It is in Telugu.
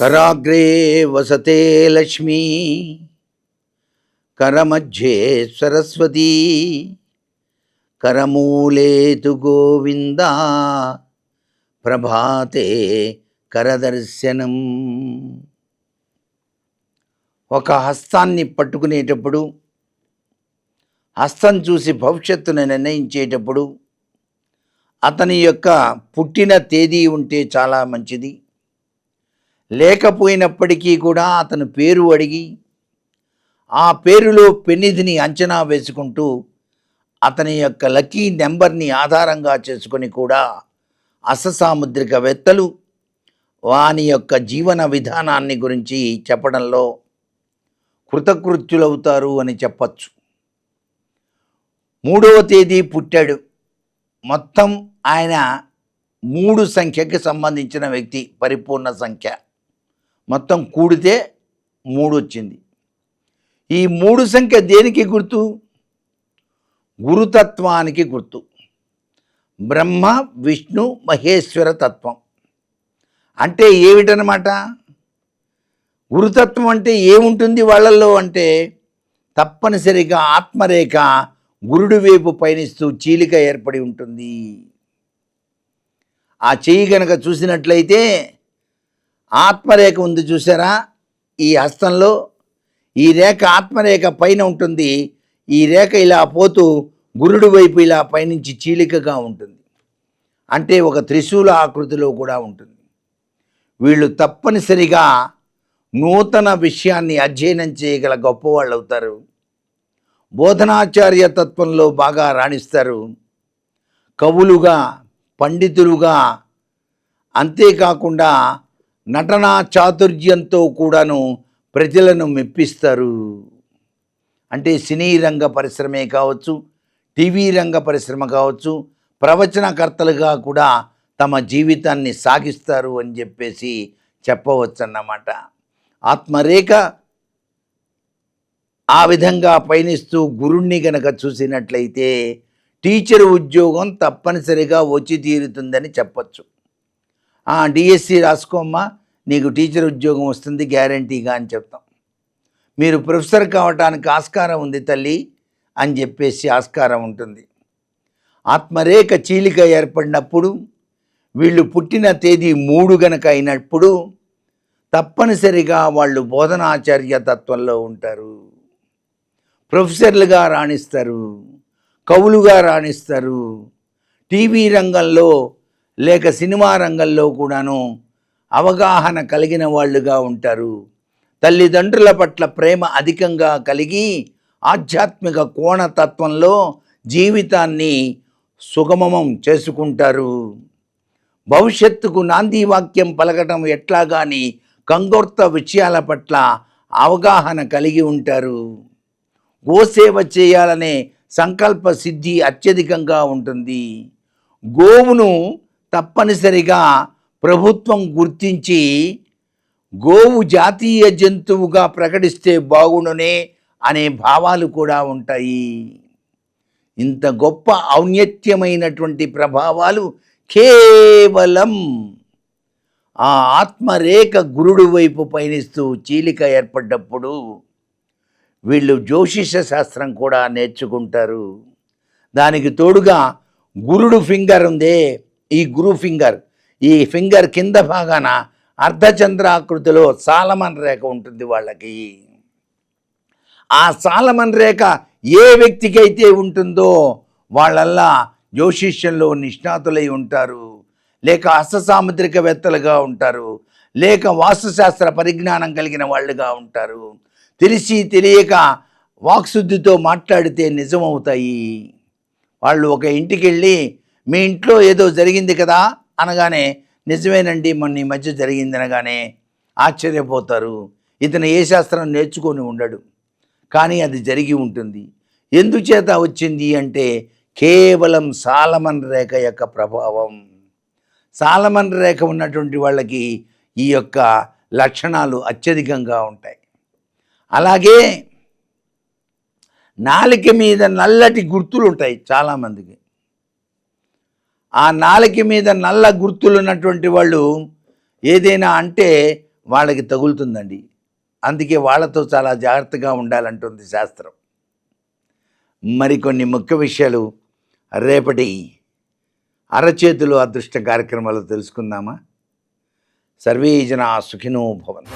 కరాగ్రే వసతే లక్ష్మీ. కరమధ్యే సరస్వతీ. కరమూలేతు గోవింద. ప్రభాతే కరదర్శనం. ఒక హస్తాన్ని పట్టుకునేటప్పుడు హస్తం చూసి భవిష్యత్తును నిర్ణయించేటప్పుడు అతని యొక్క పుట్టిన తేదీ ఉంటే చాలా మంచిది. లేకపోయినప్పటికీ కూడా అతను పేరు అడిగి ఆ పేరులో పెన్నిధిని అంచనా వేసుకుంటూ అతని యొక్క లక్కీ నెంబర్ని ఆధారంగా చేసుకొని కూడా అససాముద్రికవేత్తలు వాని యొక్క జీవన విధానాన్ని గురించి చెప్పడంలో కృతకృత్యులవుతారు అని చెప్పచ్చు. మూడవ తేదీ పుట్టాడు. మొత్తం ఆయన మూడు సంఖ్యకి సంబంధించిన వ్యక్తి పరిపూర్ణ సంఖ్య. మొత్తం కూడితే మూడు వచ్చింది. ఈ మూడు సంఖ్య దేనికి గుర్తు? గురుతత్వానికి గుర్తు. బ్రహ్మ విష్ణు మహేశ్వర తత్వం. అంటే ఏమిటనమాట గురుతత్వం అంటే ఏముంటుంది వాళ్ళల్లో అంటే తప్పనిసరిగా ఆత్మరేఖ గురుడు వైపు పయనిస్తూ చీలిక ఏర్పడి ఉంటుంది. ఆ చెయ్యి కనుక చూసినట్లయితే ఆత్మరేఖ ఉంది చూసారా? ఈ హస్తంలో ఈ రేఖ ఆత్మరేఖ పైన ఉంటుంది. ఈ రేఖ ఇలా పోతూ గురుడు వైపు ఇలా పైనుంచి చీలికగా ఉంటుంది. అంటే ఒక త్రిశూల ఆకృతిలో కూడా ఉంటుంది. వీళ్ళు తప్పనిసరిగా నూతన విషయాన్ని అధ్యయనం చేయగల గొప్పవాళ్ళు అవుతారు. బోధనాచార్య తత్వంలో బాగా రాణిస్తారు. కవులుగా పండితులుగా అంతేకాకుండా నటనా చాతుర్యంతో కూడాను ప్రజలను మెప్పిస్తారు. అంటే సినీ రంగ పరిశ్రమే కావచ్చు టీవీ రంగ పరిశ్రమ కావచ్చు ప్రవచనకర్తలుగా కూడా తమ జీవితాన్ని సాగిస్తారు అని చెప్పేసి చెప్పవచ్చన్నమాట. ఆత్మరేఖ ఆ విధంగా పయనిస్తూ గురుణ్ణి గనక చూసినట్లయితే టీచర్ ఉద్యోగం తప్పనిసరిగా వచ్చి తీరుతుందని చెప్పచ్చు. డిఎస్సి రాసుకోమ్మా నీకు టీచర్ ఉద్యోగం వస్తుంది గ్యారంటీగా అని చెప్తాం. మీరు ప్రొఫెసర్ కావటానికి ఆస్కారం ఉంది తల్లి అని చెప్పేసి ఆస్కారం ఉంటుంది. ఆత్మరేఖ చీలిక ఏర్పడినప్పుడు వీళ్ళు పుట్టిన తేదీ మూడు గనక అయినప్పుడు తప్పనిసరిగా వాళ్ళు బోధనాచార్య తత్వంలో ఉంటారు. ప్రొఫెసర్లుగా రాణిస్తారు కవులుగా రాణిస్తారు టీవీ రంగంలో లేక సినిమా రంగంలో కూడాను అవగాహన కలిగిన వాళ్ళుగా ఉంటారు. తల్లిదండ్రుల పట్ల ప్రేమ అధికంగా కలిగి ఆధ్యాత్మిక కోణతత్వంలో జీవితాన్ని సుగమం చేసుకుంటారు. భవిష్యత్తుకు నాంది వాక్యం పలకటం ఎట్లాగాని కానీ కంగోర్త విషయాల పట్ల అవగాహన కలిగి ఉంటారు. గోసేవ చేయాలనే సంకల్ప సిద్ధి అత్యధికంగా ఉంటుంది. గోవును తప్పనిసరిగా ప్రభుత్వం గుర్తించి గోవు జాతీయ జంతువుగా ప్రకటిస్తే బాగుండునే అనే భావాలు కూడా ఉంటాయి. ఇంత గొప్ప ఔన్నత్యమైనటువంటి ప్రభావాలు కేవలం ఆ ఆత్మరేఖ గురుడు వైపు పయనిస్తూ చీలిక ఏర్పడ్డప్పుడు వీళ్ళు జ్యోతిష శాస్త్రం కూడా నేర్చుకుంటారు. దానికి తోడుగా గురుడు ఫింగర్ ఉందే ఈ గురు ఫింగర్ ఈ ఫింగర్ కింద భాగాన అర్ధచంద్రాకృతిలో సాలమన్ రేఖ ఉంటుంది వాళ్ళకి. ఆ సాలమన్ రేఖ ఏ వ్యక్తికైతే ఉంటుందో వాళ్ళల్లా జ్యోతిష్యంలో నిష్ణాతులై ఉంటారు. లేక హస్తసాముద్రికవేత్తలుగా ఉంటారు. లేక వాస్తుశాస్త్ర పరిజ్ఞానం కలిగిన వాళ్ళుగా ఉంటారు. తెలిసి తెలియక వాక్శుద్ధితో మాట్లాడితే నిజమవుతాయి. వాళ్ళు ఒక ఇంటికి వెళ్ళి మీ ఇంట్లో ఏదో జరిగింది కదా అనగానే నిజమేనండి మొన్న ఈ మధ్య జరిగింది అనగానే ఆశ్చర్యపోతారు. ఇతను ఏ శాస్త్రం నేర్చుకొని ఉండడు. కానీ అది జరిగి ఉంటుంది. ఎందుచేత వచ్చింది అంటే కేవలం సాలమన్ రేఖ యొక్క ప్రభావం. సాలమన్ రేఖ ఉన్నటువంటి వాళ్ళకి ఈ యొక్క లక్షణాలు అత్యధికంగా ఉంటాయి. అలాగే నాలిక మీద నల్లటి గుర్తులు ఉంటాయి చాలామందికి. ఆ నాలిక మీద నల్ల గుర్తులు ఉన్నటువంటి వాళ్ళు ఏదైనా అంటే వాళ్ళకి తగులుతుందండి. అందుకే వాళ్ళతో చాలా జాగ్రత్తగా ఉండాలంటుంది శాస్త్రం. మరికొన్ని ముఖ్య విషయాలు రేపటి అరచేతులు అదృష్ట కార్యక్రమాలు తెలుసుకుందామా? సర్వే జనా సుఖినో భవన్